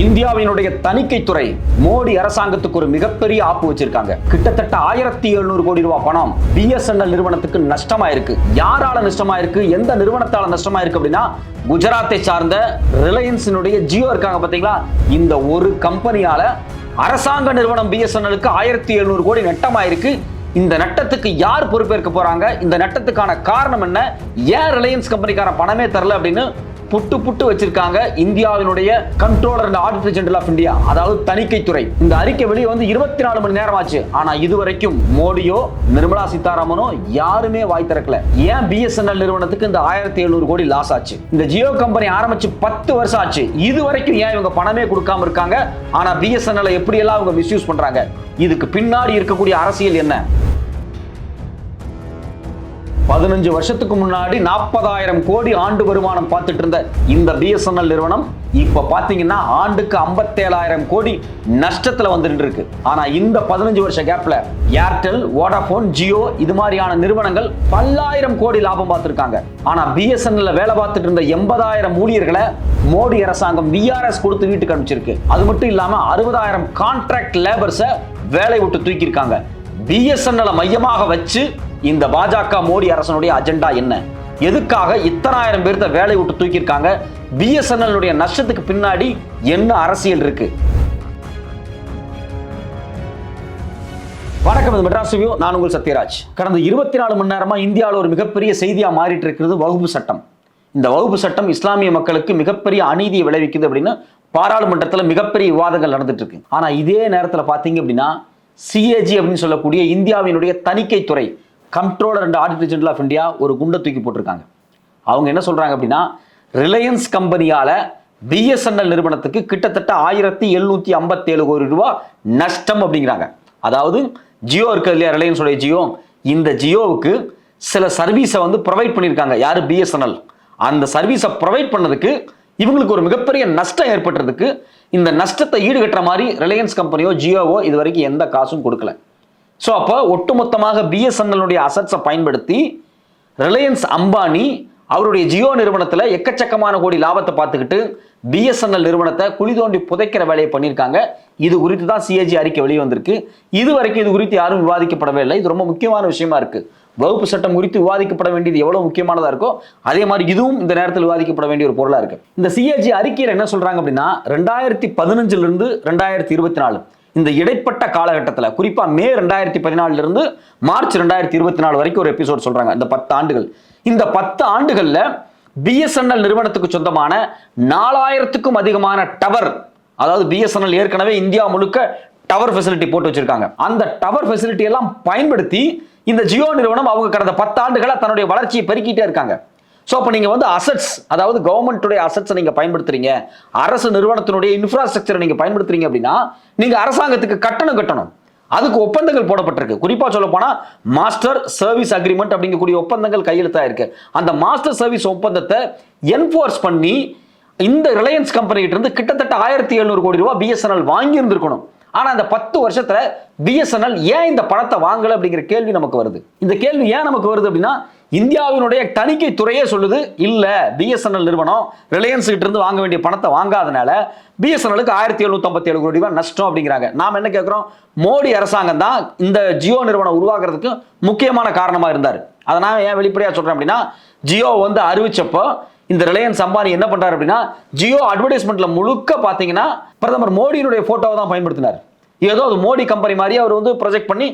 இந்தியாவினுடைய தணிக்கைத்துறை மோடி அரசாங்கத்துக்கு ஒரு மிகப்பெரிய ஆப்பு வச்சிருக்காங்க. கிட்டத்தட்ட ஆயிரத்தி எழுநூறு கோடி ரூபாய் பணம் பிஎஸ்என்எல் நிறுவனத்துக்கு நஷ்டமாயிருக்கு. யாரால நஷ்டமாயிருக்கு? எந்த நிறுவனத்தால நஷ்டமாயிருக்கு அப்படின்னா குஜராத்தை சார்ந்த ரிலையன்ஸினுடைய ஜியோ இருக்காங்க பாத்தீங்களா? இந்த ஒரு கம்பெனியால அரசாங்க நிறுவனம் பிஎஸ்என்எலுக்கு ஆயிரத்தி எழுநூறு கோடி நட்டமாயிருக்கு. இந்த நட்டத்துக்கு யார் பொறுப்பேற்க போறாங்க? இந்த நட்டத்துக்கான காரணம் என்ன? ஏன் ரிலையன்ஸ் கம்பெனிக்கான பணமே தரல அப்படின்னு புட்டு புட்டு வச்சிருக்காங்க இந்தியாவினுடைய controller and auditor general of India அதாவது தணிக்கைத்துறை இந்த அறிக்கை வெளியே வந்து இருபத்தி நாலு மணி நேரம் ஆச்சு ஆனா இதுவரைக்கும் மோடியோ நிர்மலா சீதாராமனோ யாருமே வாய் திறக்கல. ஏன் பிஎஸ்என்எல் நிறுவனத்துக்கு இந்த ஆயிரத்தி எழுநூறு கோடி லாஸ் ஆச்சு? இந்த ஜியோ கம்பெனி ஆரம்பிச்சு பத்து வருஷம் ஆச்சு. இது வரைக்கும் ஏன் இவங்க பணமே கொடுக்காம இருக்காங்க? ஆனா பிஎஸ்என்எல் எப்படி எல்லாம் அவங்க மிஸ்யூஸ் பண்றாங்க? இதுக்கு பின்னாடி இருக்கக்கூடிய அரசியல் என்ன? பதினஞ்சு வருஷத்துக்கு முன்னாடி நாற்பதாயிரம் கோடி ஆண்டு வருமானம் பார்த்துட்டு இருந்த இந்த பிஎஸ்என்எல் நிறுவனம் இப்ப பாத்தீங்கன்னா ஆண்டுக்கு ஐம்பத்தேழாயிரம் கோடி நஷ்டத்துல வந்துட்டு இருக்கு. ஆனா இந்த பதினஞ்சு வருஷ கேப்ல ஏர்டெல் வோடாபோன் ஜியோ இது மாதிரியான நிறுவனங்கள் பல்லாயிரம் கோடி லாபம் பார்த்திருக்காங்க. ஆனா பிஎஸ்என்எல்ல வேலை பார்த்துட்டு இருந்த எண்பதாயிரம் ஊழியர்களை மோடி அரசாங்கம் விஆர்எஸ் கொடுத்து வீட்டுக்கு அனுப்பிச்சிருக்கு. அது மட்டும் இல்லாம அறுபதாயிரம் கான்ட்ராக்ட் லேபர்ஸை வேலை விட்டு தூக்கியிருக்காங்க. பிஎஸ்என்எல் மையமாக வச்சு இந்த பாஜக மோடி அரசனுடைய அஜெண்டா என்ன? எதுக்காக இத்தனாயிரம் பேர்த்த வேலை விட்டு தூக்கியிருக்காங்க? பிஎஸ்என்எல் நஷ்டத்துக்கு பின்னாடி என்ன அரசியல் இருக்கு? வணக்கம் இது மெட்ராஸ் ரிவ்யூ. நான் உங்கள் சத்யராஜ். கடந்த இருபத்தி நாலு மணி நேரமா இந்தியாவில் ஒரு மிகப்பெரிய செய்தியா மாறிட்டு இருக்கிறது வகுப்பு சட்டம். இந்த வகுப்பு சட்டம் இஸ்லாமிய மக்களுக்கு மிகப்பெரிய அநீதியை விளைவிக்குது அப்படின்னு பாராளுமன்றத்தில் மிகப்பெரிய விவாதங்கள் நடந்துட்டு இருக்கு ஆனா இதே நேரத்தில் பார்த்தீங்க அப்படின்னா சிஏஜி அப்படின்னு சொல்லக்கூடிய இந்தியாவினுடைய தணிக்கைத்துறை controller and auditor general of India ஒரு குண்டை தூக்கி போட்டிருக்காங்க. அவங்க என்ன சொல்கிறாங்க அப்படின்னா ரிலையன்ஸ் கம்பெனியால் பிஎஸ்என்எல் நிறுவனத்துக்கு கிட்டத்தட்ட ஆயிரத்தி எழுநூத்தி ஐம்பத்தேழு கோடி ரூபா நஷ்டம் அப்படிங்கிறாங்க. அதாவது ஜியோ இருக்கு இல்லையா ரிலையன்ஸோடைய ஜியோ? இந்த ஜியோவுக்கு சில சர்வீஸை வந்து ப்ரொவைட் பண்ணியிருக்காங்க. யார்? பிஎஸ்என்எல் அந்த சர்வீஸை ப்ரொவைட் பண்ணதுக்கு இவங்களுக்கு ஒரு மிகப்பெரிய நஷ்டம் ஏற்பட்டுறதுக்கு இந்த நஷ்டத்தை ஈடுகட்டுற மாதிரி ரிலையன்ஸ் கம்பெனியோ ஜியோவோ இது வரைக்கும் எந்த காசும் கொடுக்கல. ஸோ அப்போ ஒட்டுமொத்தமாக பிஎஸ்என்எல்னுடைய அசட்ஸை பயன்படுத்தி ரிலையன்ஸ் அம்பானி அவருடைய ஜியோ நிறுவனத்தில் எக்கச்சக்கமான கோடி லாபத்தை பார்த்துக்கிட்டு பிஎஸ்என்எல் நிறுவனத்தை குழி தோண்டி புதைக்கிற வேலையை பண்ணியிருக்காங்க. இது குறித்து தான் சிஏஜி அறிக்கை வெளியே வந்திருக்கு இது வரைக்கும் இது குறித்து யாரும் விவாதிக்கப்படவே இல்லை. இது ரொம்ப முக்கியமான விஷயமா இருக்கு. வகுப்பு சட்டம் குறித்து விவாதிக்கப்பட வேண்டியது எவ்வளவு முக்கியமானதா இருக்கோ அதே மாதிரி இதுவும் இந்த நேரத்தில் விவாதிக்கப்பட வேண்டிய ஒரு பொருளா இருக்கு. இந்த சிஏஜி அறிக்கையில் என்ன சொல்றாங்க அப்படின்னா ரெண்டாயிரத்தி பதினஞ்சுல இருந்து ரெண்டாயிரத்தி இருபத்தி நாலு இந்த இடைப்பட்ட காலகட்டத்தில் குறிப்பாக மே ரெண்டாயிரத்தி பதினாலிருந்து மார்ச் ரெண்டாயிரத்தி இருபத்தி நாலு வரைக்கும் ஒரு எபிசோட் சொல்கிறாங்க இந்த பத்து ஆண்டுகள். இந்த பத்து ஆண்டுகளில் பிஎஸ்என்எல் நிறுவனத்துக்கு சொந்தமான நாலாயிரத்துக்கும் அதிகமான டவர் அதாவது பிஎஸ்என்எல் ஏற்கனவே இந்தியா முழுக்க டவர் ஃபெசிலிட்டி போட்டு வச்சிருக்காங்க. அந்த டவர் ஃபெசிலிட்டி எல்லாம் பயன்படுத்தி இந்த ஜியோ நிறுவனம் அவங்க கடந்த பத்து ஆண்டுகளாக தன்னுடைய வளர்ச்சியை பெருக்கிட்டே இருக்காங்க. ஸோ அப்போ நீங்கள் வந்து அசட்ஸ் அதாவது கவர்மெண்ட்டுடைய அசட்ஸை நீங்கள் பயன்படுத்துறீங்க. அரசு நிறுவனத்தினுடைய இன்ஃப்ராஸ்ட்ரக்சரை நீங்கள் பயன்படுத்துறீங்க அப்படின்னா நீங்கள் அரசாங்கத்துக்கு கட்டணம் கட்டணும். அதுக்கு ஒப்பந்தங்கள் போடப்பட்டிருக்கு. குறிப்பாக சொல்ல போனால் மாஸ்டர் சர்வீஸ் அக்ரிமெண்ட் அப்படிங்கக்கூடிய ஒப்பந்தங்கள் கையெழுத்தாக இருக்கு. அந்த மாஸ்டர் சர்வீஸ் ஒப்பந்தத்தை என்ஃபோர்ஸ் பண்ணி இந்த ரிலையன்ஸ் கம்பெனிகிட்ட இருந்து கிட்டத்தட்ட ஆயிரத்தி எழுநூறு கோடி ரூபாய் பிஎஸ்என்எல் வாங்கி இருந்திருக்கணும் அந்த பத்து வருஷத்தில் பிஎஸ்என்எல் ஏன் இந்த பணத்தை வாங்கலை அப்படிங்கிற கேள்வி நமக்கு வருது. இந்த கேள்வி ஏன் நமக்கு வருது அப்படின்னா இந்தியாவினுடைய தணிக்கை துறையே சொல்லுது இல்ல பிஎஸ்என்எல் நிறுவனம் ரிலையன்ஸ் கிட்ட இருந்து வாங்க வேண்டிய பணத்தை வாங்காதனால பிஎஸ்என்எலுக்கு ஆயிரத்தி எழுநூத்தி ஏழு கோடி ரூபாய் நஷ்டம் அப்படிங்கிறாங்க. நாம என்ன கேட்கிறோம் மோடி அரசாங்கம் தான் இந்த ஜியோ நிறுவனம் உருவாக்குறதுக்கு முக்கியமான காரணமா இருந்தார். அதை நான் ஏன் வெளிப்படையா சொல்றேன் அப்படின்னா ஜியோ வந்து அறிவிச்சப்போ இந்த ரிலையன்ஸ் அம்பானி என்ன பண்றாரு அப்படின்னா ஜியோ அட்வர்டைஸ்மெண்ட்ல முழுக்க பாத்தீங்கன்னா பிரதமர் மோடியினுடைய போட்டோவை தான் பயன்படுத்தினார். ஏதோ அது மோடி கம்பெனி மாதிரி அவர் வந்து ப்ரொஜெக்ட் பண்ணி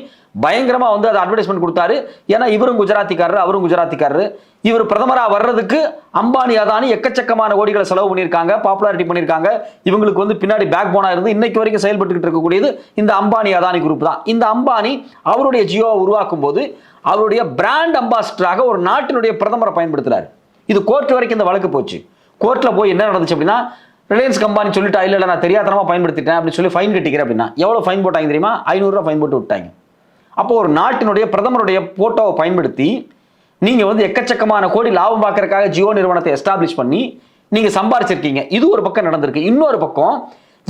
பயங்கரமா வந்து அதை அட்வர்டைஸ்மெண்ட் கொடுத்தாரு. ஏன்னா இவரும் குஜராத்திக்காரரு அவரும் குஜராத்திக்காரரு. இவர் பிரதமரா வர்றதுக்கு அம்பானி அதானி எக்கச்சக்கமான கோடிகளை செலவு பண்ணியிருக்காங்க பாப்புலாரிட்டி பண்ணியிருக்காங்க. இவங்களுக்கு வந்து பின்னாடி பேக் போனா இருந்து இன்னைக்கு வரைக்கும் செயல்பட்டுக்கிட்டு இருக்கக்கூடியது இந்த அம்பானி அதானி குரூப் தான். இந்த அம்பானி அவருடைய ஜியோவை உருவாக்கும் போது அவருடைய பிராண்ட் அம்பாசிடராக ஒரு நாட்டினுடைய பிரதமரை பயன்படுத்துறாரு. இது கோர்ட் வரைக்கும் இந்த வழக்கு போச்சு. கோர்ட்ல போய் என்ன நடந்துச்சு அப்படின்னா ரிலையன்ஸ் கம்பெனி சொல்லிட்டா இல்லை நான் தெரியாதனமாக பயன்படுத்திட்டேன் அப்படின்னு சொல்லி ஃபைன் கட்டிக்கிறேன் அப்படின்னா எவ்வளோ ஃபைன் போட்டாங்க தெரியுமா? ஐநூறுரூவா ஃபைன் போட்டு விட்டாங்க. அப்போ ஒரு நாட்டினுடைய பிரதமருடைய போட்டோவை பயன்படுத்தி நீங்கள் வந்து எக்கச்சக்கமான கோடி லாபம் பார்க்கறக்காக ஜியோ நிறுவனத்தை எஸ்டாப்ளிஷ் பண்ணி நீங்கள் சம்பாரிச்சிருக்கீங்க. இது ஒரு பக்கம் நடந்திருக்கு. இன்னொரு பக்கம்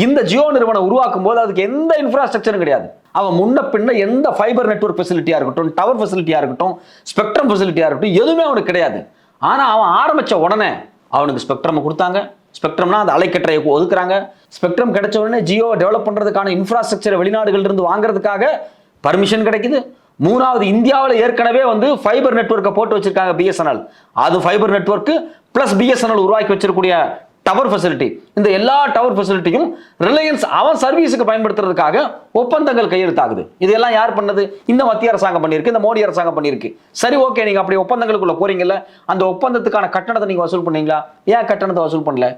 இந்த ஜியோ நிறுவனம் உருவாக்கும் போது அதுக்கு எந்த இன்ஃப்ராஸ்ட்ரக்சரும் கிடையாது. அவன் முன்ன பின்ன எந்த ஃபைபர் நெட்வொர்க் ஃபெசிலிட்டியாக இருக்கட்டும் டவர் ஃபெசிலிட்டியாக இருக்கட்டும் ஸ்பெக்ட்ரம் ஃபெசிலிட்டியாக இருக்கட்டும் எதுவுமே அவனுக்கு கிடையாது. ஆனால் அவன் ஆரம்பித்த உடனே அவனுக்கு ஸ்பெக்ட்ரம் கொடுத்தாங்க. ஸ்பெக்ட்ரம்னா அந்த அலைக்கற்றையை ஒதுக்குறாங்க. ஸ்பெக்ட்ரம் கிடைச்ச உடனே ஜியோ டெவலப் பண்ணுறதுக்கான இன்ஃப்ராஸ்ட்ரக்சரை வெளிநாடுகள்லேருந்து வாங்குறதுக்காக பர்மிஷன் கிடைக்குது. மூணாவது இந்தியாவில் ஏற்கனவே வந்து ஃபைபர் நெட்வொர்க்கை போட்டு வச்சிருக்காங்க பிஎஸ்என்எல் அது ஃபைபர் நெட்ஒர்க்கு ப்ளஸ் பிஎஸ்என்எல் உருவாக்கி வச்சிருக்கக்கூடிய டவர் ஃபெசிலிட்டி இந்த எல்லா டவர் ஃபெசிலிட்டியும் ரிலையன்ஸ் அவன் சர்வீஸுக்கு பயன்படுத்துறதுக்காக ஒப்பந்தங்கள் கையெழுத்தாகுது. இதெல்லாம் யார் பண்ணது? இந்த மத்திய அரசாங்கம் பண்ணியிருக்கு இந்த மோடி அரசாங்கம் பண்ணியிருக்கு. சரி ஓகே நீங்கள் அப்படி ஒப்பந்தங்களுக்குள்ள போறீங்கல்ல அந்த ஒப்பந்தத்துக்கான கட்டணத்தை நீங்கள் வசூல் பண்ணீங்களா? ஏன் கட்டணத்தை வசூல் பண்ணல?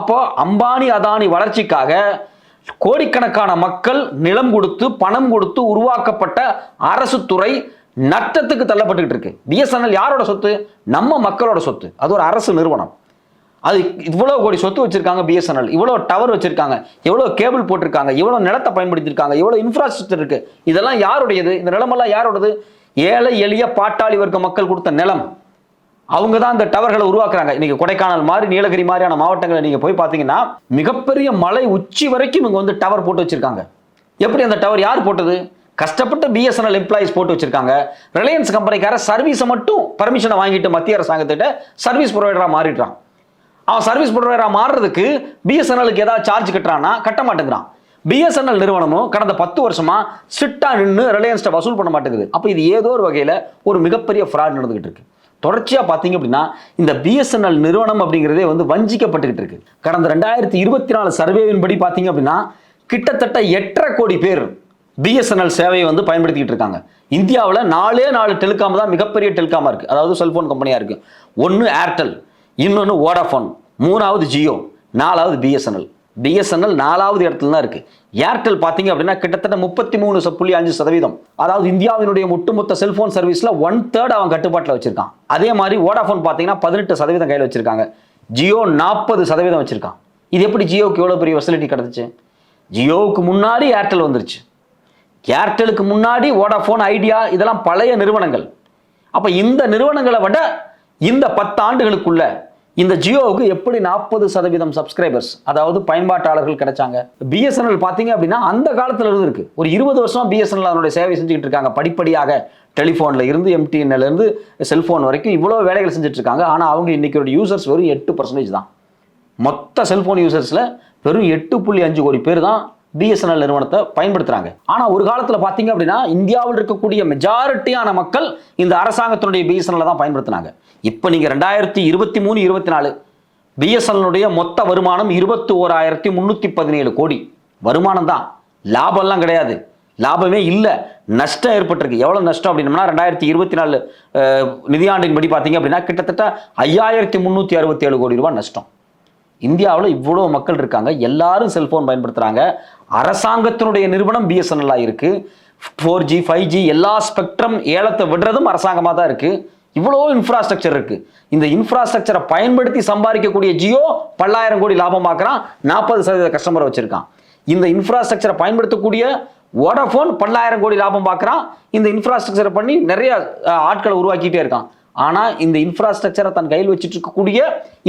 அப்போ அம்பானி அதானி வளர்ச்சிக்காக கோடிக்கணக்கான மக்கள் நிலம் கொடுத்து பணம் கொடுத்து உருவாக்கப்பட்ட அரசு துறை நட்டத்துக்கு தள்ளப்பட்டுக்கிட்டு இருக்கு. பிஎஸ்என்எல் யாரோட சொத்து? நம்ம மக்களோட சொத்து. அது ஒரு அரசு நிறுவனம். அது இவ்வளோ கோடி சொத்து வச்சிருக்காங்க பிஎஸ்என்எல் இவ்வளோ டவர் வச்சிருக்காங்க எவ்வளோ கேபிள் போட்டிருக்காங்க எவ்வளோ நிலத்தை பயன்படுத்தியிருக்காங்க எவ்வளோ இன்ஃப்ராஸ்ட்ரக்சர் இருக்கு. இதெல்லாம் யாருடையது? இந்த நிலமெல்லாம் யாரோடது ஏழை எளிய பாட்டாளி வர்க்க மக்கள் கொடுத்த நிலம். அவங்க தான் இந்த டவர்களை உருவாக்குறாங்க. இன்னைக்கு கொடைக்கானல் மாதிரி நீலகிரி மாதிரியான மாவட்டங்களை நீங்க போய் பார்த்தீங்கன்னா மிகப்பெரிய மலை உச்சி வரைக்கும் இவங்க வந்து டவர் போட்டு வச்சிருக்காங்க. எப்படி அந்த டவர் யார் போட்டது? கஷ்டப்பட்டு பிஎஸ்என்எல் எம்ப்ளாயிஸ் போட்டு வச்சிருக்காங்க. ரிலையன்ஸ் கம்பெனிக்கார சர்வீஸை மட்டும் பர்மிஷனை வாங்கிட்டு மத்திய அரசாங்கத்திட்ட சர்வீஸ் ப்ரொவைடராக மாறிடுறான். அவன் சர்வீஸ் ப்ரொவைடராக மாறுறதுக்கு பிஎஸ்என்எலுக்கு ஏதாவது சார்ஜ் கட்டுறான்னா கட்ட மாட்டேங்கிறான். பிஎஸ்என்எல் நிறுவனமும் கடந்த பத்து வருஷமா சிட்டா நின்று ரிலையன்ஸ்ட்டை வசூல் பண்ண மாட்டேங்குது. அப்போ இது ஏதோ ஒரு வகையில் ஒரு மிகப்பெரிய ஃப்ராட் நடந்துகிட்டு இருக்கு. தொடர்ச்சியாக பார்த்தீங்க அப்படின்னா இந்த பிஎஸ்என்எல் நிறுவனம் அப்படிங்கிறதே வந்து வஞ்சிக்கப்பட்டுக்கிட்டு இருக்கு. கடந்த ரெண்டாயிரத்தி இருபத்தி நாலு சர்வேவின் படி பார்த்தீங்க அப்படின்னா கிட்டத்தட்ட எட்டரை கோடி பேர் பிஎஸ்என்எல் சேவையை வந்து பயன்படுத்திக்கிட்டு இருக்காங்க. இந்தியாவில் நாலே நாலு டெலிகாம் தான் மிகப்பெரிய டெலிகாமாக இருக்குது அதாவது செல்ஃபோன் கம்பெனியாக இருக்குது ஒன்று ஏர்டெல் இன்னொன்று வோடாஃபோன் மூணாவது ஜியோ நாலாவது பிஎஸ்என்எல் பிஎஸ்என்எல் நாலாவது இடத்துல தான் இருக்கு. ஏர்டெல் பார்த்தீங்க அப்படின்னா கிட்டத்தட்ட முப்பத்தி மூணு புள்ளி அஞ்சு சதவீதம். அதாவது இந்தியாவினுடைய ஒட்டுமொத்த செல்போன் சர்வீஸில் ஒன் தேர்ட் அவன் கட்டுப்பாட்டில் வச்சிருக்கான். அதே மாதிரி ஓடாஃபோன் பார்த்தீங்கன்னா பதினெட்டு சதவீதம் கையில் வச்சிருக்காங்க. ஜியோ நாற்பது சதவீதம் வச்சிருக்கான். இது எப்படி ஜியோவுக்கு எவ்வளோ பெரிய ஃபெசிலிட்டி கிடச்சிச்சு? ஜியோவுக்கு முன்னாடி ஏர்டெல் வந்துருச்சு. ஏர்டெலுக்கு முன்னாடி வோடாஃபோன் ஐடியா இதெல்லாம் பழைய நிறுவனங்கள். அப்போ இந்த நிறுவனங்களை விட இந்த பத்தாண்டுகளுக்குள்ள இந்த ஜியோவுக்கு எப்படி நாற்பது சதவீதம் சப்ஸ்கிரைபர்ஸ் அதாவது பயன்பாட்டாளர்கள் கிடைச்சாங்க? பிஎஸ்என்எல் பார்த்தீங்க அப்படின்னா அந்த காலத்துல இருந்து இருக்கு. ஒரு இருபது வருஷமா பிஎஸ்என்எல் அதனுடைய சேவை செஞ்சுக்கிட்டு இருக்காங்க. படிப்படியாக டெலிஃபோன்ல இருந்து எம்டிஎன்எல் இருந்து செல்போன் வரைக்கும் இவ்வளோ வேலைகள் செஞ்சுட்டு இருக்காங்க. ஆனால் அவங்க இன்னைக்கு யூசர்ஸ் வெறும் எட்டு பர்சன்டேஜ் தான். மொத்த செல்போன் யூசர்ஸில் வெறும் எட்டு புள்ளி அஞ்சு கோடி பேர் தான் பிஎஸ்என்எல் நிறுவனத்தை பயன்படுத்துறாங்க. ஆனா ஒரு காலத்துல பாத்தீங்க அப்படின்னா இந்தியாவில் இருக்கக்கூடிய மெஜாரிட்டியான மக்கள் இந்த அரசாங்கத்தினுடைய பிஎஸ்என்எல் தான் பயன்படுத்தினாங்க. இப்போ நீங்க ரெண்டாயிரத்தி இருபத்தி மூணு இருபத்தி நாலு பிஎஸ்என்எல்னுடைய மொத்த வருமானம் இருபத்தி ஓராயிரத்தி முந்நூற்றி பதினேழு கோடி. வருமானம் தான். லாபம்லாம் கிடையாது. லாபமே இல்லை. நஷ்டம் ஏற்பட்டிருக்கு. எவ்வளோ நஷ்டம் அப்படின்னம்னா ரெண்டாயிரத்தி இருபத்தி நாலு நிதியாண்டின் படி பார்த்தீங்க அப்படின்னா கிட்டத்தட்ட ஐயாயிரத்தி முந்நூற்றி அறுபத்தேழு கோடி ரூபாய் நஷ்டம். இந்தியாவில் இவ்வளோ மக்கள் இருக்காங்க. எல்லாரும் செல்ஃபோன் பயன்படுத்துகிறாங்க அரசாங்கத்தினுடைய நிறுவனம் பிஎஸ்என்எல்லாக இருக்குது ஃபோர் ஜி ஃபைவ் ஜி எல்லா ஸ்பெக்ட்ரம் ஏலத்தை விடுறதும் அரசாங்கமாக தான் இருக்குது இவ்வளோ இன்ஃப்ராஸ்ட்ரக்சர் இருக்குது இந்த இன்ஃப்ராஸ்ட்ரக்சரை பயன்படுத்தி சம்பாதிக்கக்கூடிய ஜியோ பல்லாயிரம் கோடி லாபமாக்குறான். நாற்பது சதவீத கஸ்டமரை வச்சுருக்கான். இந்த இன்ஃப்ராஸ்ட்ரக்சரை பயன்படுத்தக்கூடிய ஓடஃபோன் பல்லாயிரம் கோடி லாபம் பார்க்குறான் இந்த இன்ஃப்ராஸ்ட்ரக்சரை பண்ணி நிறைய ஆட்களை உருவாக்கிட்டே இருக்கான். ஆனால் இந்த இன்ஃப்ராஸ்ட்ரக்சரை தன் கையில் வச்சுட்டு இருக்கக்கூடிய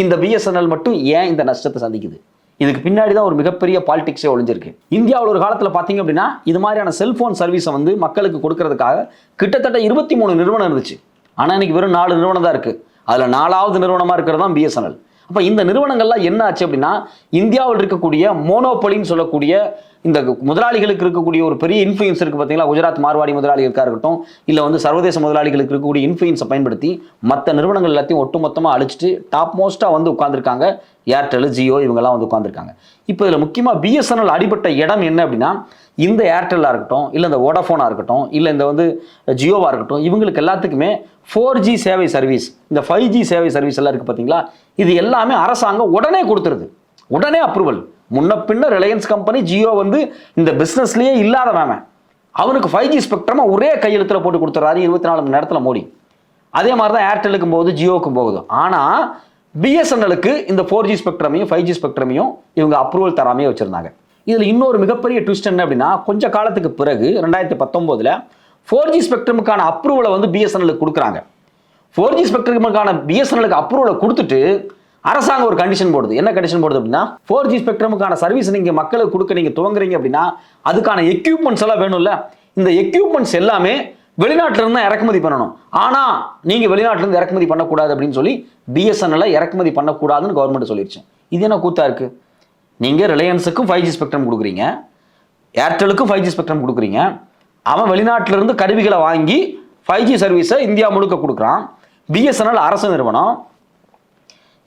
இந்த பிஎஸ்என்எல் மட்டும் ஏன் இந்த நஷ்டத்தை சந்திக்குது? இதுக்கு பின்னாடி தான் ஒரு மிகப்பெரிய பாலிடிக்ஸே ஒளிஞ்சிருக்கு. இந்தியாவில் ஒரு காலத்தில் பார்த்தீங்க அப்படின்னா இது மாதிரியான செல்ஃபோன் சர்வீஸை வந்து மக்களுக்கு கொடுக்கறதுக்காக கிட்டத்தட்ட இருபத்தி மூணு நிறுவனம் இருந்துச்சு. ஆனால் இன்னைக்கு வெறும் நாலு நிறுவனம் தான் இருக்குது அதில் நாலாவது நிறுவனமாக இருக்கிறது தான் பிஎஸ்என்எல் அப்போ இந்த நிறுவனங்கள்லாம் என்ன ஆச்சு அப்படின்னா இந்தியாவில் இருக்கக்கூடிய மோனோபொலின்னு சொல்லக்கூடிய இந்த முதலாளிகளுக்கு இருக்கக்கூடிய ஒரு பெரிய இன்ஃப்ளூயன்ஸ் இருக்கு பார்த்தீங்களா? குஜராத் மார்வாடி முதலாளிகளுக்காக இருக்கட்டும் இல்லை வந்து சர்வதேச முதலாளிகளுக்கு இருக்கக்கூடிய இன்ஃப்ளூயன்ஸை பயன்படுத்தி மற்ற நிறுவனங்கள் எல்லாத்தையும் ஒட்டுமொத்தமாக அழிச்சிட்டு டாப் மோஸ்ட்டாக வந்து உட்காந்துருக்காங்க ஏர்டெல் ஜியோ இவங்கெல்லாம் வந்து உட்காந்துருக்காங்க இப்போ இதில் முக்கியமாக பிஎஸ்என்எல் அடிபட்ட இடம் என்ன அப்படின்னா இந்த ஏர்டெல்லாக இருக்கட்டும் இல்லை இந்த வோடாஃபோனாக இருக்கட்டும் இல்லை இந்த வந்து ஜியோவாக இருக்கட்டும் இவங்களுக்கு எல்லாத்துக்குமே ஃபோர் ஜி சேவை சர்வீஸ் இந்த ஃபைவ் ஜி சேவை சர்வீஸ் எல்லாம் இருக்குது பார்த்தீங்களா இது எல்லாமே அரசாங்கம் உடனே கொடுத்துருது. உடனே அப்ரூவல் முன்ன பின்ன ரிலையன்ஸ் கம்பெனி ஜியோ வந்து இந்த பிஸ்னஸ்லேயே இல்லாதவன் அவனுக்கு ஃபைவ் ஜி ஸ்பெக்ட்ரமாக ஒரே கையெழுத்தில் போட்டு கொடுத்துறாரு இருபத்தி நாலு மணி நேரத்தில் மோடி. அதே மாதிரி தான் ஏர்டெலுக்கும் போகுது ஜியோவுக்கும் போகுது. ஆனால் பிஎஸ்என்எலுக்கு இந்த ஃபோர் ஜி ஸ்பெக்ட்ரமையும் ஃபைவ் ஜி ஸ்பெக்ட்ரமையும் இவங்க அப்ரூவல் தராமையே வச்சுருந்தாங்க. இதில் இன்னொரு மிகப்பெரிய ட்விஸ்ட் என்ன அப்படின்னா கொஞ்ச காலத்துக்கு பிறகு ரெண்டாயிரத்தி பத்தொம்போதில் ஃபோர் ஜி ஸ்பெக்ட்ரமுக்கான அப்ரூவலை வந்து பிஎஸ்என்எலுக்கு கொடுக்குறாங்க. ஃபோர் ஜி ஸ்பெக்ட்ரமுக்கான பிஎஸ்என்எலுக்கு அப்ரூவலை கொடுத்துட்டு அரசாங்கம் ஒரு கண்டிஷன் போடுது. என்ன கண்டிஷன் போடுது அப்படின்னா ஃபோர் ஜி ஸ்பெக்ட்ரமுக்கான சர்வீஸ் நீங்கள் மக்களுக்கு கொடுக்க நீங்கள் துவங்குறீங்க அப்படின்னா அதுக்கான எக்யூப்மெண்ட்ஸ் எல்லாம் வேணும்ல. இந்த எக்யூப்மெண்ட்ஸ் எல்லாமே வெளிநாட்டிலிருந்து தான் இறக்குமதி பண்ணணும். ஆனால் நீங்கள் வெளிநாட்டிலிருந்து இறக்குமதி பண்ணக்கூடாது அப்படின்னு சொல்லி பிஎஸ்என்எல் இறக்குமதி பண்ணக்கூடாதுன்னு கவர்மெண்ட் சொல்லிடுச்சு இது என்ன கூத்தா இருக்கு? நீங்கள் ரிலையன்ஸுக்கும் ஃபைவ் ஜி ஸ்பெக்ட்ரம் கொடுக்குறீங்க. ஏர்டெலுக்கும் ஃபைவ் ஜி ஸ்பெக்ட்ரம் கொடுக்குறீங்க. அவன் வெளிநாட்டிலிருந்து கருவிகளை வாங்கி ஃபைவ் ஜி சர்வீஸை இந்தியா முழுக்க கொடுக்குறான். பிஎஸ்என்எல் அரசு நிறுவனம்.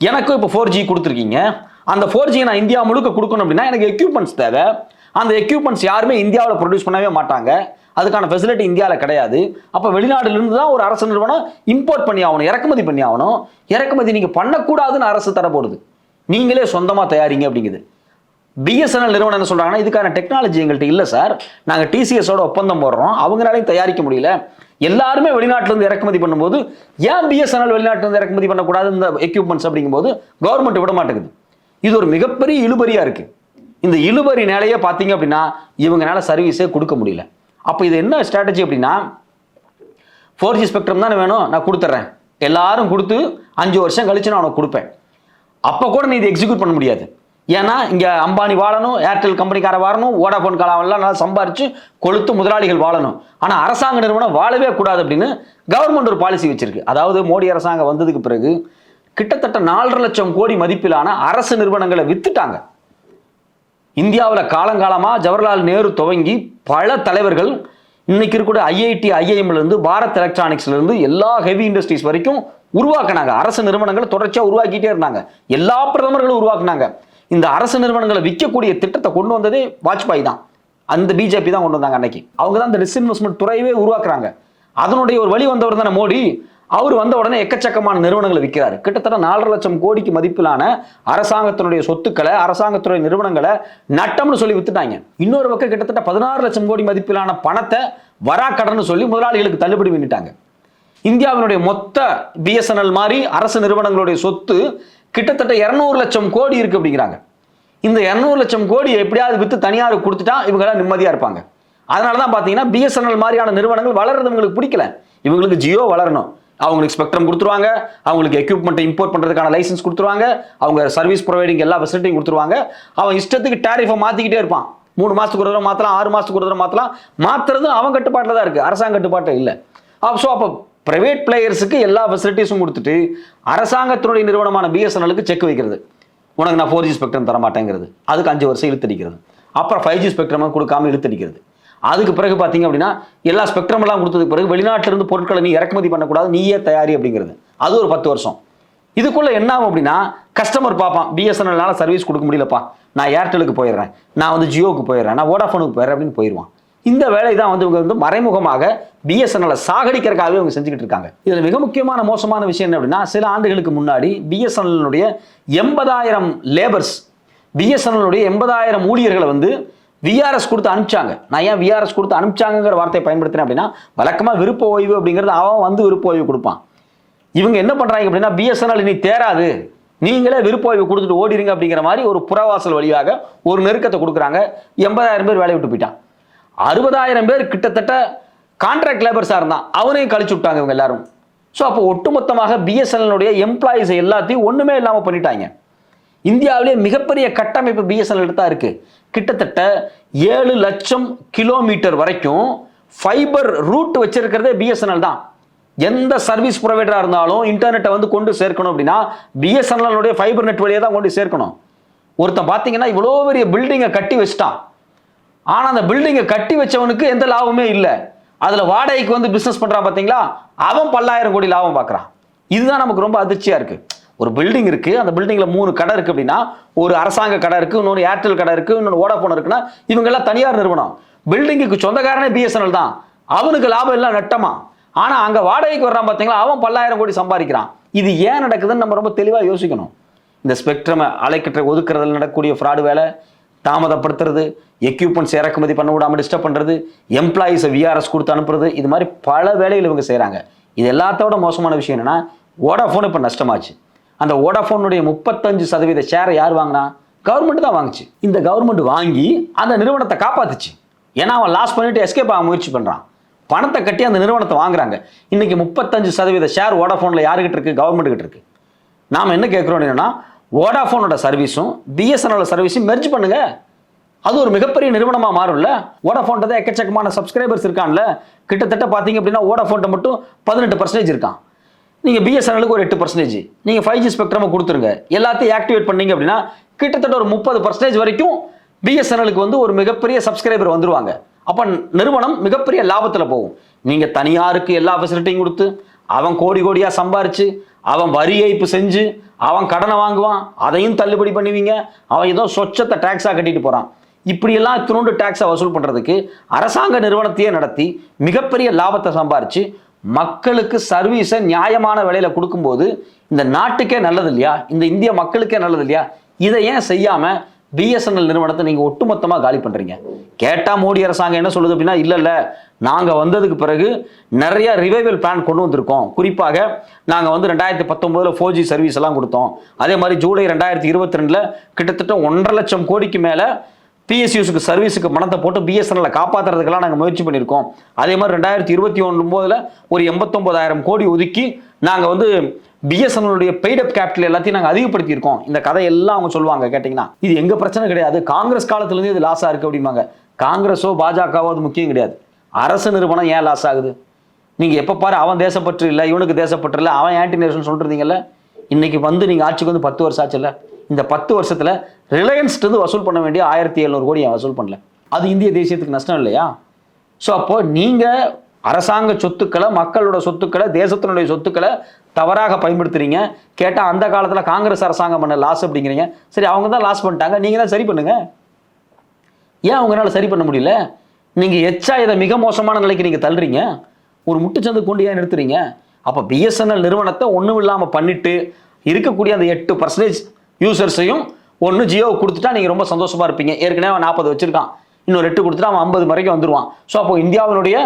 எனக்கும் இப்போ ஃபோர் ஜி கொடுத்துருக்கீங்க. அந்த ஃபோர் ஜி நான் இந்தியா முழுக்க கொடுக்கணும் அப்படின்னா எனக்கு எக்யூப்மெண்ட்ஸ் தேவை. அந்த எக்யூப்மெண்ட்ஸ் யாருமே இந்தியாவில் ப்ரொடியூஸ் பண்ணவே மாட்டாங்க. அதுக்கான ஃபெசிலிட்டி இந்தியாவில் கிடையாது. அப்போ வெளிநாடுலேருந்து தான் ஒரு அரசு நிறுவனம் இம்போர்ட் பண்ணி ஆகணும் இறக்குமதி பண்ணி ஆகணும். இறக்குமதி நீங்கள் பண்ணக்கூடாதுன்னு அரசு தர போடுது நீங்களே சொந்தமாக தயாரிங்க அப்படிங்குது. பிஎஸ்என்எல் நிறுவனம் என்ன சொல்கிறாங்கன்னா இதுக்கான டெக்னாலஜி எங்கள்கிட்ட இல்லை சார். நாங்கள் டிசிஎஸோட ஒப்பந்தம் போடுறோம். அவங்களாலையும் தயாரிக்க முடியல. எல்லாருமே வெளிநாட்டுல இருந்து இறக்குமதி பண்ணும்போது ஏன் பிஎஸ்என்எல் வெளிநாட்டுல இருந்து இறக்குமதி பண்ணக்கூடாது? இந்த எக்யூப்மெண்ட்ஸ் அப்படிங்கும்போது கவர்மெண்ட் விட மாட்டேங்குது. இது ஒரு மிகப்பெரிய இழுபறியா இருக்கு. இந்த இழுபறி நிலையை பார்த்தீங்க அப்படின்னா இவங்கனால சர்வீஸே கொடுக்க முடியல. அப்போ இது என்ன ஸ்ட்ராட்டஜி அப்படின்னா ஃபோர் ஜி ஸ்பெக்ட்ரம் தானே வேணும்? நான் கொடுத்துட்றேன் எல்லாரும் கொடுத்து அஞ்சு வருஷம் கழிச்சு நான் உனக்கு கொடுப்பேன். அப்போ கூட நீ இதை எக்ஸிக்யூட் பண்ண முடியாது. ஏன்னா இங்கே அம்பானி வாழணும் ஏர்டெல் கம்பெனிக்கார வாழணும் ஓடாஃபோன் காலம்லாம் நல்லா சம்பாரித்து கொளுத்து முதலாளிகள் வாழணும். ஆனால் அரசாங்க நிறுவனம் வாழவே கூடாது அப்படின்னு கவர்மெண்ட் ஒரு பாலிசி வச்சிருக்கு. அதாவது மோடி அரசாங்கம் வந்ததுக்கு பிறகு கிட்டத்தட்ட நாலரை லட்சம் கோடி மதிப்பிலான அரசு நிறுவனங்களை வித்துட்டாங்க. இந்தியாவில் காலங்காலமாக ஜவஹர்லால் நேரு துவங்கி பல தலைவர்கள் இன்னைக்கு இருக்கக்கூடிய ஐஐடி ஐஐஎம்லேருந்து பாரத் எலக்ட்ரானிக்ஸ்லேருந்து எல்லா ஹெவி இண்டஸ்ட்ரீஸ் வரைக்கும் உருவாக்குனாங்க. அரசு நிறுவனங்களை தொடர்ச்சியாக உருவாக்கிட்டே இருந்தாங்க. எல்லா பிரதமர்களும் உருவாக்குனாங்க. இந்த அரசு நிறுவனங்களை விற்கக்கூடிய திட்டத்தை கொண்டு வந்ததே வாஜ்பாய் தான். அந்த பிஜேபி தான் கொண்டு வந்தாங்க அன்னைக்கு. அவங்க தான் இந்த டிஸ்இன்வெஸ்ட்மெண்ட் துறையவே உருவாக்குறாங்க. அதனுடைய ஒரு வழி வந்தவர் தானே மோடி. அவர் வந்த உடனே எக்கச்சக்கமான நிறுவனங்களை விற்கிறார். கிட்டத்தட்ட நாலரை லட்சம் கோடிக்கு மதிப்பிலான அரசாங்கத்தினுடைய சொத்துக்களை அரசாங்கத்துடைய நிறுவனங்களை நட்டம்னு சொல்லி வித்துட்டாங்க. இன்னொரு பக்கம் கிட்டத்தட்ட பதினாறு லட்சம் கோடி மதிப்பிலான பணத்தை வராக்கடன் சொல்லி முதலாளிகளுக்கு தள்ளுபடி பண்ணிட்டாங்க. இந்தியாவினுடைய மொத்த பிஎஸ்என்எல் மாதிரி அரசு நிறுவனங்களுடைய சொத்து கிட்டத்தட்ட இரநூறு லட்சம் கோடி இருக்கு அப்படிங்கிறாங்க. இந்த இரநூறு லட்சம் கோடி எப்படியாவது விற்று தனியார் கொடுத்துட்டா இவங்கெல்லாம் நிம்மதியாக இருப்பாங்க. அதனால தான் பார்த்தீங்கன்னா பிஎஸ்என்எல் மாதிரியான நிறுவனங்கள் வளர்றதுங்களுக்கு பிடிக்கல. இவங்களுக்கு ஜியோ வளரணும். அவங்களுக்கு ஸ்பெக்ட்ரம் கொடுத்துருவாங்க. அவங்களுக்கு எக்யூப்மெண்ட்டை இம்போர்ட் பண்ணுறதுக்கான லைசன்ஸ் கொடுத்துருவாங்க. அவங்க சர்வீஸ் ப்ரொவைடிங் எல்லா ஃபெசிலிட்டியும் கொடுத்துருவாங்க. அவன் இஷ்டத்துக்கு டேரிஃபை மாற்றிக்கிட்டே இருப்பான். மூணு மாதத்துக்கு ஒரு தடவை மாற்றலாம் ஆறு மாதத்துக்கு ஒரு தடவை மாற்றலாம் மாற்றுறது அவன் கட்டுப்பாட்டில் தான் இருக்குது அரசாங்க கட்டுப்பாட்டு இல்லை. ஸோ அப்போ பிரைவேட் பிளேயர்ஸுக்கு எல்லா ஃபெசிலிட்டிஸும் கொடுத்துட்டு அரசாங்கத்தினுடைய நிறுவனமான பிஎஸ்என்எலுக்கு செக் வைக்கிறது. உனக்கு நான் ஃபோர் ஜி ஸ்பெக்ட்ரம் தர மாட்டேங்கிறது அதுக்கு அஞ்சு வருஷம் இழுத்தடிக்கிறது. அப்புறம் ஃபைவ் ஜி ஸ்பெக்ட்ரம் கொடுக்காம இழுத்தடிக்கிறது. அதுக்கு பிறகு பார்த்தீங்க அப்படின்னா எல்லா ஸ்பெக்ட்ரம் எல்லாம் கொடுத்ததுக்கு பிறகு வெளிநாட்டிலிருந்து பொருட்களை நீ இறக்குமதி பண்ணக்கூடாது நீயே தயாரி அப்படிங்கிறது. அது ஒரு பத்து வருஷம். இதுக்குள்ளே என்ன ஆகும் அப்படின்னா கஸ்டமர் பார்ப்பான் பிஎஸ்என்எல்னால சர்வீஸ் கொடுக்க முடியலப்பா. நான் ஏர்டெலுக்கு போயிடுறேன். நான் வந்து ஜியோவுக்கு போயிடுறேன். நான் வோடாஃபோனுக்கு போயிடுறேன் அப்படின்னு போயிடுவான். இந்த வேலை தான் வந்து இவங்க வந்து மறைமுகமாக பிஎஸ்என்எல் சாகடிக்கிறதுக்காகவே அவங்க செஞ்சுக்கிட்டு இருக்காங்க. இதில் மிக முக்கியமான மோசமான விஷயம் என்ன அப்படின்னா சில ஆண்டுகளுக்கு முன்னாடி பிஎஸ்என்எல்னுடைய எண்பதாயிரம் லேபர்ஸ் பிஎஸ்என்எல்னுடைய எண்பதாயிரம் ஊழியர்களை வந்து விஆர்எஸ் கொடுத்து அனுப்பிச்சாங்க. நான் ஏன் விஆர்எஸ் கொடுத்து அனுப்பிச்சாங்கிற வார்த்தையை பயன்படுத்தினேன் அப்படின்னா வழக்கமாக விருப்ப ஓய்வு அப்படிங்கிறது அவன் வந்து விருப்ப ஓய்வு கொடுப்பான். இவங்க என்ன பண்ணுறாங்க அப்படின்னா பிஎஸ்என்எல் இனி தேராது. நீங்களே விருப்ப ஓய்வு கொடுத்துட்டு ஓடிடுங்க அப்படிங்கிற மாதிரி ஒரு புறவாசல் வழியாக ஒரு நெருக்கத்தை கொடுக்குறாங்க. எண்பதாயிரம் பேர் வேலையை விட்டு போயிட்டான். அறுபதாயிரம் பேர் கிட்டத்தட்ட கான்ட்ராக்ட் லேபர்ஸாக இருந்தான். அவனையும் கழிச்சு விட்டாங்க இவங்க எல்லாரும். ஸோ அப்போ ஒட்டுமொத்தமாக பிஎஸ்என்எல்னுடைய எம்ப்ளாயிஸ் எல்லாத்தையும் ஒன்றுமே இல்லாமல் பண்ணிட்டாங்க. இந்தியாவிலே மிகப்பெரிய கட்டமைப்பு பிஎஸ்என்எல் தான் இருக்குது கிட்டத்தட்ட ஏழு லட்சம் கிலோமீட்டர் வரைக்கும் ஃபைபர் ரூட் வச்சிருக்கிறதே பிஎஸ்என்எல் தான். எந்த சர்வீஸ் ப்ரொவைடராக இருந்தாலும் இன்டர்நெட்டை வந்து கொண்டு சேர்க்கணும் அப்படின்னா பிஎஸ்என்எல்னுடைய ஃபைபர் நெட் வழியாக தான் கொண்டு சேர்க்கணும். ஒருத்தன் பார்த்தீங்கன்னா இவ்வளோ பெரிய பில்டிங்கை கட்டி வச்சிட்டான். ஆனால் அந்த பில்டிங்கை கட்டி வச்சவனுக்கு எந்த லாபமே இல்லை. அதில் வாடகைக்கு வந்து பிஸ்னஸ் பண்ணுறான் பார்த்தீங்களா அவன் பல்லாயிரம் கோடி லாபம் பார்க்குறான் இதுதான் நமக்கு ரொம்ப அதிர்ச்சியாக இருக்குது ஒரு பில்டிங் இருக்குது அந்த பில்டிங்கில் மூணு கடை இருக்குது அப்படின்னா ஒரு அரசாங்க கடை இருக்குது இன்னொரு ஏர்டெல் கடை இருக்குது இன்னொன்று வோடாஃபோன் இருக்குன்னா இவங்கெல்லாம் தனியார் நிறுவனம். பில்டிங்குக்கு சொந்தக்காரனே பிஎஸ்என்எல் தான். அவனுக்கு லாபம் எல்லாம் நட்டமா. ஆனால் அங்கே வாடகைக்கு வர்றான் பார்த்தீங்களா அவன் பல்லாயிரம் கோடி சம்பாதிக்கிறான். இது ஏன் நடக்குதுன்னு நம்ம ரொம்ப தெளிவாக யோசிக்கணும். இந்த ஸ்பெக்ட்ரமை அலைக்கற்ற ஒதுக்குறதுல நடக்கக்கூடிய ஃப்ராடு வேலை தாமதப்படுத்துறது எக்யூப்மெண்ட்ஸ் இறக்குமதி பண்ண விடாமல் டிஸ்டர்ப் பண்ணுறது எம்ப்ளாயிஸை விஆர்எஸ் கொடுத்து அனுப்புறது இது மாதிரி பல வேலைகள் இவங்க செய்கிறாங்க இது எல்லாத்தோட மோசமான விஷயம் என்னென்னா வோடாஃபோன் இப்போ நஷ்டமாச்சு. அந்த வோடாஃபோனுடைய முப்பத்தஞ்சு சதவீத ஷேரை யார் வாங்கினா? கவர்மெண்ட் தான் வாங்குச்சு. இந்த கவர்மெண்ட் வாங்கி அந்த நிறுவனத்தை காப்பாத்துச்சு. ஏன்னா அவன் லாஸ் பண்ணிட்டு எஸ்கேப் ஆக முயற்சி பண்ணுறான் பணத்தை கட்டி அந்த நிறுவனத்தை வாங்குறாங்க. இன்னைக்கு முப்பத்தஞ்சு சதவீத ஷேர் ஓடாஃபோனில் யாருக்கிட்ட இருக்கு? கவர்மெண்ட் கிட்ட இருக்கு. நாம் என்ன கேட்குறோம் என்னன்னா வோடாஃபோனோட சர்வீஸும் பிஎஸ்என்எல் சர்வீஸும் மெர்ஜ் பண்ணுங்க. அது ஒரு மிகப்பெரிய நிறுவனமாக மாறும்ல. வோடாஃபோன்ட்ட தான் எக்கச்சக்கமான சப்ஸ்கிரைபர்ஸ் இருக்கான்ல. கிட்டத்தட்ட பார்த்தீங்க அப்படின்னா வோடாஃபோன்ட்ட மட்டும் பதினெட்டு பர்சன்டேஜ் இருக்கான். நீங்கள் பிஎஸ்என்எலுக்கு ஒரு எட்டு பர்சன்டேஜ் நீங்கள் ஃபைவ் ஜி ஸ்பெக்ட்ரமை கொடுத்துருங்க. எல்லாத்தையும் ஆக்டிவேட் பண்ணீங்க அப்படின்னா கிட்டத்தட்ட ஒரு முப்பது பர்சன்டேஜ் வரைக்கும் பிஎஸ்என்எலுக்கு வந்து ஒரு மிகப்பெரிய சப்ஸ்கிரைபர் வந்துருவாங்க. அப்போ நிறுவனம் மிகப்பெரிய லாபத்தில் போகும். நீங்கள் தனியாருக்கு எல்லா ஃபெசிலிட்டியும் கொடுத்து அவன் கோடி கோடியாக சம்பாரிச்சு அவன் வரி ஏய்ப்பு செஞ்சு அவன் கடனை வாங்குவான் அதையும் தள்ளுபடி பண்ணுவீங்க. அவன் ஏதோ சொச்சத்தை டேக்ஸாக கட்டிட்டு போகிறான் இப்படியெல்லாம் இத்தினோண்டு டேக்ஸை வசூல் பண்ணுறதுக்கு அரசாங்க நிறுவனத்தையே நடத்தி மிகப்பெரிய லாபத்தை சம்பாரித்து மக்களுக்கு சர்வீஸை நியாயமான விலையில் கொடுக்கும்போது இந்த நாட்டுக்கே நல்லது இல்லையா? இந்த இந்திய மக்களுக்கே நல்லது இல்லையா? இதை ஏன் செய்யாமல் பிஎஸ்என்எல் நிறுவனத்தை நீங்கள் ஒட்டுமொத்தமாக காலி பண்ணுறீங்க கேட்டால் மோடி அரசாங்கம் என்ன சொல்லுது அப்படின்னா இல்லை இல்லை நாங்கள் வந்ததுக்கு பிறகு நிறைய ரிவைவல் பிளான் கொண்டு வந்திருக்கோம். குறிப்பாக நாங்கள் வந்து ரெண்டாயிரத்தி பத்தொம்போதில் ஃபோர் ஜி சர்வீஸ் எல்லாம் கொடுத்தோம். அதே மாதிரி ஜூலை ரெண்டாயிரத்தி இருபத்தி ரெண்டில் கிட்டத்தட்ட ஒன்றரை லட்சம் கோடிக்கு மேலே பிஎஸ்யூஸுக்கு சர்வீஸுக்கு பணத்தை போட்டு பிஎஸ்என்எல்ல காப்பாற்றுறதுக்கெல்லாம் நாங்கள் முயற்சி பண்ணியிருக்கோம். அதே மாதிரி ரெண்டாயிரத்தி இருபத்தி ஒன்பதில் ஒரு எண்பத்தொம்பதாயிரம் கோடி ஒதுக்கி நாங்கள் வந்து பிஎஸ்என்எல்லுடைய பெய்டப் கேபிட்டல் எல்லாத்தையும் நாங்கள் அதிகப்படுத்தியிருக்கோம். இந்த கதையெல்லாம் அவங்க சொல்லுவாங்க கேட்டிங்கன்னா. இது எங்கள் பிரச்சனை கிடையாது. காங்கிரஸ் காலத்துலேருந்து இது லாஸாக இருக்குது அப்படிம்பாங்க. காங்கிரஸோ பாஜகவோ அது முக்கியம் கிடையாது. அரசு நிறுவனம் ஏன் லாஸ் ஆகுது? நீங்கள் எப்போ பாரு அவன் தேசப்பற்று இல்லை இவனுக்கு தேசப்பற்று இல்லை அவன் ஆன்டி நேஷன் சொல்லிருந்தீங்கல்ல இன்னைக்கு வந்து நீங்கள் ஆட்சிக்கு வந்து பத்து வருஷம் ஆச்சுல்ல? இந்த பத்து வருஷத்தில் ரிலையன்ஸ்ட்டு வசூல் பண்ண வேண்டிய ஆயிரத்தி எழுநூறு கோடி வசூல் பண்ணல. அது இந்திய தேசியத்துக்கு நஷ்டம் இல்லையா? ஸோ அப்போ நீங்கள் அரசாங்க சொத்துக்களை மக்களோட சொத்துக்களை தேசத்தினுடைய சொத்துக்களை தவறாக பயன்படுத்துறீங்க. கேட்டால் அந்த காலத்தில் காங்கிரஸ் அரசாங்கம் பண்ண லாஸ் அப்படிங்கிறீங்க. சரி அவங்க தான் லாஸ் பண்ணிட்டாங்க. நீங்கள் தான் சரி பண்ணுங்க. ஏன் அவங்களால சரி பண்ண முடியல? நீங்கள் எச்சா இதை மிக மோசமான நிலைக்கு நீங்கள் தள்ளுறீங்க. ஒரு முட்டுச்சந்து கொண்டு ஏன் நிறுத்துறீங்க? அப்போ பிஎஸ்என்எல் நிறுவனத்தை ஒன்றும் இல்லாமல் பண்ணிட்டு இருக்கக்கூடிய அந்த எட்டு பர்சன்டேஜ் யூசர்ஸையும் ஒன்று ஜியோ கொடுத்துட்டா நீங்கள் ரொம்ப சந்தோஷமாக இருப்பீங்க. ஏற்கனவே அவன் நாற்பது வச்சுருக்கான். இன்னொரு எட்டு கொடுத்துட்டு அவன் ஐம்பது வரைக்கும் வந்துருவான். ஸோ அப்போ இந்தியாவினுடைய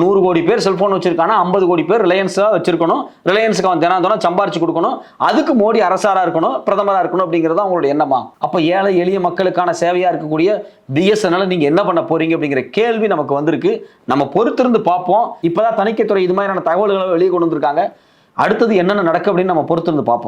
நூறு கோடி பேர் செல்ஃபோன் வச்சிருக்கானா ஐம்பது கோடி பேர் ரிலையன்ஸாக வச்சிருக்கணும். ரிலையன்ஸுக்கு அவன் தினம் சம்பாரிச்சு கொடுக்கணும். அதுக்கு மோடி அரசாராக இருக்கணும் பிரதமராக இருக்கணும் அப்படிங்கிறது அவங்களுடைய எண்ணமா? அப்போ ஏழை எளிய மக்களுக்கான சேவையாக இருக்கக்கூடிய பிஎஸ்என்எல் நீங்கள் என்ன பண்ண போறீங்க அப்படிங்கிற கேள்வி நமக்கு வந்திருக்கு. நம்ம பொறுத்திருந்து பார்ப்போம். இப்போதான் தணிக்கைத்துறை இது மாதிரியான தகவல்களை வெளியே கொண்டு வந்திருக்காங்க. அடுத்தது என்னென்ன நடக்கு அப்படின்னு நம்ம பொறுத்திருந்து பார்ப்போம்.